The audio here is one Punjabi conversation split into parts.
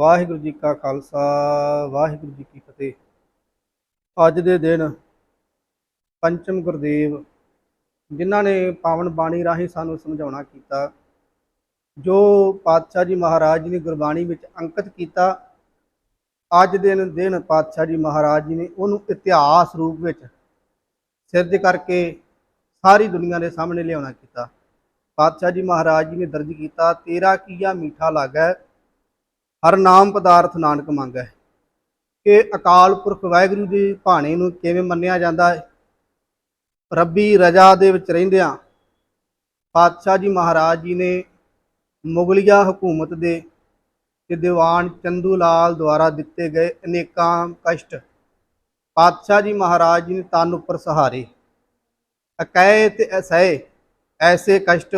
ਵਾਹਿਗੁਰੂ ਜੀ ਕਾ ਖਾਲਸਾ, ਵਾਹਿਗੁਰੂ ਜੀ ਕੀ ਫਤਿਹ। ਅੱਜ ਦੇ ਦਿਨ ਪੰਚਮ ਗੁਰਦੇਵ, ਜਿਨ੍ਹਾਂ ਨੇ ਪਾਵਨ ਬਾਣੀ ਰਾਹੀਂ ਸਾਨੂੰ ਸਮਝਾਉਣਾ ਕੀਤਾ, ਜੋ ਪਾਤਸ਼ਾਹ ਜੀ ਮਹਾਰਾਜ ਜੀ ਨੇ ਗੁਰਬਾਣੀ ਵਿੱਚ ਅੰਕਿਤ ਕੀਤਾ, ਅੱਜ ਦੇ ਦਿਨ ਪਾਤਸ਼ਾਹ ਜੀ ਮਹਾਰਾਜ ਜੀ ਨੇ ਉਹਨੂੰ ਇਤਿਹਾਸ ਰੂਪ ਵਿੱਚ ਸਿਰਜ ਕਰਕੇ ਸਾਰੀ ਦੁਨੀਆ ਦੇ ਸਾਹਮਣੇ ਲਿਆਉਣਾ ਕੀਤਾ। ਪਾਤਸ਼ਾਹ ਜੀ ਮਹਾਰਾਜ ਜੀ ਨੇ ਦਰਜ ਕੀਤਾ, ਤੇਰਾ ਕੀਆ ਮੀਠਾ ਲਾਗੈ ਹਰ ਨਾਮ ਪਦਾਰਥ ਨਾਨਕ ਮੰਗੈ। ਕਿ ਅਕਾਲ ਪੁਰਖ ਵਾਹਿਗੁਰੂ ਦੀ ਭਾਣੇ ਨੂੰ ਕਿਵੇਂ ਮੰਨਿਆ ਜਾਂਦਾ ਹੈ? ਰੱਬੀ ਰਜਾ ਦੇ ਵਿੱਚ ਰਹਿੰਦਿਆਂ ਪਾਤਸ਼ਾਹ ਜੀ ਮਹਾਰਾਜ ਜੀ ਨੇ ਮੁਗਲਿਆ ਹਕੂਮਤ ਦੇ ਤੇ ਦੀਵਾਨ ਚੰਦੂ ਲਾਲ ਦੁਆਰਾ ਦਿੱਤੇ ਗਏ ਅਨੇਕਾਂ ਕਸ਼ਟ ਪਾਤਸ਼ਾਹ ਜੀ ਮਹਾਰਾਜ ਜੀ ਨੇ ਤਨ ਉੱਪਰ ਸਹਾਰੇ। ਅਕੈ ਤੇ ਅਸਹਿ, ਐਸੇ ਕਸ਼ਟ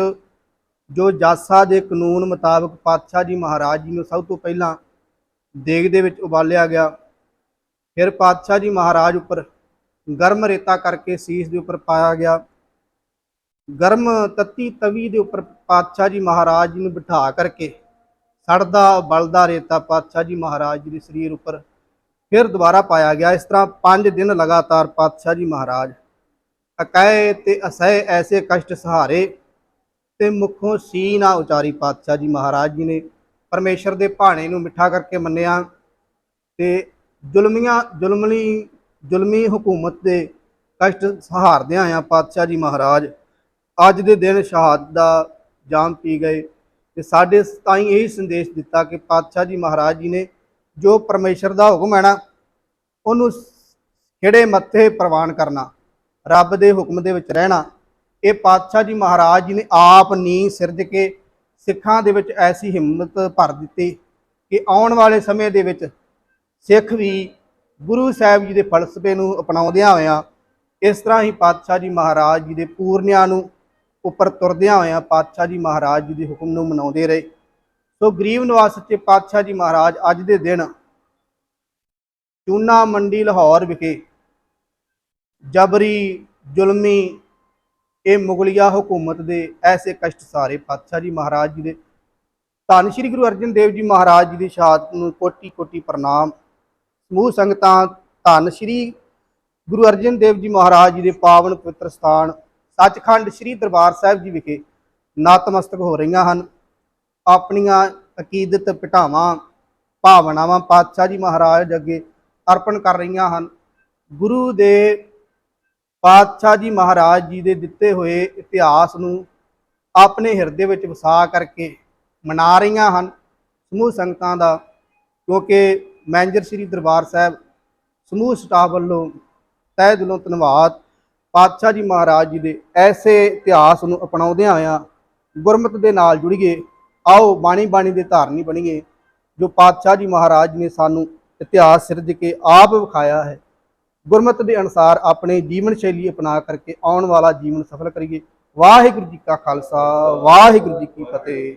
ਜੋ ਜਾਸਾ ਦੇ ਕਾਨੂੰਨ ਮੁਤਾਬਕ ਪਾਤਸ਼ਾਹ ਜੀ ਮਹਾਰਾਜ ਜੀ ਨੂੰ ਸਭ ਤੋਂ ਪਹਿਲਾਂ ਦੇਗ ਦੇ ਵਿੱਚ ਉਬਾਲਿਆ ਗਿਆ। ਫਿਰ ਪਾਤਸ਼ਾਹ ਜੀ ਮਹਾਰਾਜ ਉੱਪਰ ਗਰਮ ਰੇਤਾ ਕਰਕੇ ਸੀਸ ਦੇ ਉੱਪਰ ਪਾਇਆ ਗਿਆ। ਗਰਮ ਤੱਤੀ ਤਵੀ ਦੇ ਉੱਪਰ ਪਾਤਸ਼ਾਹ ਜੀ ਮਹਾਰਾਜ ਜੀ ਨੂੰ ਬਿਠਾ ਕਰਕੇ ਸੜਦਾ, ਬਲਦਾ ਰੇਤਾ ਪਾਤਸ਼ਾਹ ਜੀ ਮਹਾਰਾਜ ਜੀ ਦੇ ਸਰੀਰ ਉੱਪਰ ਫਿਰ ਦੁਬਾਰਾ ਪਾਇਆ ਗਿਆ। ਇਸ ਤਰ੍ਹਾਂ 5 ਦਿਨ ਲਗਾਤਾਰ ਪਾਤਸ਼ਾਹ ਜੀ ਮਹਾਰਾਜ ਅਕੈ ਤੇ ਅਸਹਿ ਐਸੇ ਕਸ਼ਟ ਸਹਾਰੇ ਤੇ ਮੁਖੋਂ ਸੀ ਨਾ ਉਚਾਰੀ ਪਾਤਸ਼ਾਹ ਜੀ ਮਹਾਰਾਜ ਜੀ ਨੇ ਪਰਮੇਸ਼ਰ ਦੇ ਭਾਣੇ ਨੂੰ ਮਿੱਠਾ ਕਰਕੇ ਮੰਨਿਆ ਤੇ ਜ਼ੁਲਮੀਆਂ, ਜ਼ੁਲਮਲੀ, ਜ਼ੁਲਮੀ ਹਕੂਮਤ ਦੇ ਕਸ਼ਟ ਸਹਾਰਦਿਆਂ ਆਇਆ ਪਾਤਸ਼ਾਹ ਜੀ ਮਹਾਰਾਜ ਅੱਜ ਦੇ ਦਿਨ ਸ਼ਹਾਦਤ ਦਾ ਜਾਮ ਪੀ ਗਏ ਤੇ ਸਾਡੇ ਤਾਈਂ ਇਹ ਸੰਦੇਸ਼ ਦਿੱਤਾ ਕਿ ਪਾਤਸ਼ਾਹ ਜੀ ਮਹਾਰਾਜ ਜੀ ਨੇ ਜੋ ਪਰਮੇਸ਼ਰ ਦਾ ਹੁਕਮ ਹੈ ਨਾ, ਉਹਨੂੰ ਖਿਹੜੇ ਮੱਥੇ ਪ੍ਰਵਾਨ ਕਰਨਾ, ਰੱਬ ਦੇ ਹੁਕਮ ਦੇ ਵਿੱਚ ਰਹਿਣਾ ਇਹ ਪਾਤਸ਼ਾਹ ਜੀ ਮਹਾਰਾਜ ਜੀ ਨੇ ਆਪ ਨੀ ਸਿਰਜ ਕੇ ਸਿੱਖਾਂ ਦੇ ਵਿੱਚ ਐਸੀ ਹਿੰਮਤ ਭਰ ਦਿੱਤੀ ਕਿ ਆਉਣ ਵਾਲੇ ਸਮੇਂ ਦੇ ਵਿੱਚ ਸਿੱਖ ਵੀ ਗੁਰੂ ਸਾਹਿਬ ਜੀ ਦੇ ਫਲਸਫੇ ਨੂੰ ਅਪਣਾਉਂਦਿਆਂ ਹੋਇਆਂ, ਇਸ ਤਰ੍ਹਾਂ ਹੀ ਪਾਤਸ਼ਾਹ ਜੀ ਮਹਾਰਾਜ ਜੀ ਦੇ ਪੂਰਨਿਆਂ ਨੂੰ ਉੱਪਰ ਤੁਰਦਿਆਂ ਹੋਇਆਂ ਪਾਤਸ਼ਾਹ ਜੀ ਮਹਾਰਾਜ ਜੀ ਦੇ ਹੁਕਮ ਨੂੰ ਮਨਾਉਂਦੇ ਰਹੇ। ਸੋ ਗਰੀਬ ਨਿਵਾਸ ਸੱਚੇ ਪਾਤਸ਼ਾਹ ਜੀ ਮਹਾਰਾਜ ਅੱਜ ਦੇ ਦਿਨ ਚੂਨਾ ਮੰਡੀ ਲਾਹੌਰ ਵਿਖੇ ਜਬਰੀ, ਜ਼ੁਲਮੀ ਇਹ ਮੁਗਲਿਆ ਹਕੂਮਤ ਦੇ ਐਸੇ ਕਸ਼ਟ ਸਾਰੇ ਪਾਤਸ਼ਾਹ ਜੀ ਮਹਾਰਾਜ ਜੀ ਦੇ। ਧੰਨ ਸ਼੍ਰੀ ਗੁਰੂ ਅਰਜਨ ਦੇਵ ਜੀ ਮਹਾਰਾਜ ਜੀ ਦੀ ਸ਼ਹਾਦਤ ਨੂੰ ਕੋਟੀ ਕੋਟੀ ਪ੍ਰਣਾਮ। ਸਮੂਹ ਸੰਗਤਾਂ, ਧੰਨ ਸ਼੍ਰੀ ਗੁਰੂ ਅਰਜਨ ਦੇਵ ਜੀ ਮਹਾਰਾਜ ਜੀ ਦੇ ਪਾਵਨ ਪਵਿੱਤਰ ਸਥਾਨ, ਸੱਚਖੰਡ ਸ਼੍ਰੀ ਦਰਬਾਰ ਸਾਹਿਬ ਜੀ ਵਿਖੇ ਨਤਮਸਤਕ ਹੋ ਰਹੀਆਂ ਹਨ। ਆਪਣੀਆਂ ਅਕੀਦਤ ਪਟਾਵਾਂ, ਭਾਵਨਾਵਾਂ ਪਾਤਸ਼ਾਹ ਜੀ ਮਹਾਰਾਜ ਅੱਗੇ ਅਰਪਣ ਕਰ ਰਹੀਆਂ ਹਨ। ਗੁਰੂ ਦੇ ਪਾਤਸ਼ਾਹ ਜੀ ਮਹਾਰਾਜ ਜੀ ਦੇ ਦਿੱਤੇ ਹੋਏ ਇਤਿਹਾਸ ਨੂੰ ਆਪਣੇ ਹਿਰਦੇ ਵਿੱਚ ਵਸਾ ਕਰਕੇ ਮਨਾ ਰਹੀਆਂ ਹਨ ਸਮੂਹ ਸੰਗਤਾਂ ਦਾ, ਕਿਉਂਕਿ ਮੈਨੇਜਰ ਸ੍ਰੀ ਦਰਬਾਰ ਸਾਹਿਬ ਸਮੂਹ ਸਟਾਫ ਵੱਲੋਂ ਤਹਿ ਦਿਲੋਂ ਧੰਨਵਾਦ ਪਾਤਸ਼ਾਹ ਜੀ ਮਹਾਰਾਜ ਜੀ ਦੇ ਐਸੇ ਇਤਿਹਾਸ ਨੂੰ ਅਪਣਾਉਂਦਿਆਂ ਹੋਇਆਂ ਗੁਰਮਤ ਦੇ ਨਾਲ ਜੁੜੀਏ, ਆਓ ਬਾਣੀ ਬਾਣੀ ਦੇ ਧਾਰਨੀ ਬਣੀਏ, ਜੋ ਪਾਤਸ਼ਾਹ ਜੀ ਮਹਾਰਾਜ ਨੇ ਸਾਨੂੰ ਇਤਿਹਾਸ ਸਿਰਜ ਕੇ ਆਪ ਵਿਖਾਇਆ ਹੈ। ਗੁਰਮਤ ਦੇ ਅਨੁਸਾਰ ਆਪਣੇ ਜੀਵਨ ਸ਼ੈਲੀ ਅਪਣਾ ਕਰਕੇ ਆਉਣ ਵਾਲਾ ਜੀਵਨ ਸਫਲ ਕਰੀਏ। ਵਾਹਿਗੁਰੂ ਜੀ ਕਾ ਖਾਲਸਾ, ਵਾਹਿਗੁਰੂ ਜੀ ਕੀ ਫਤਿਹ।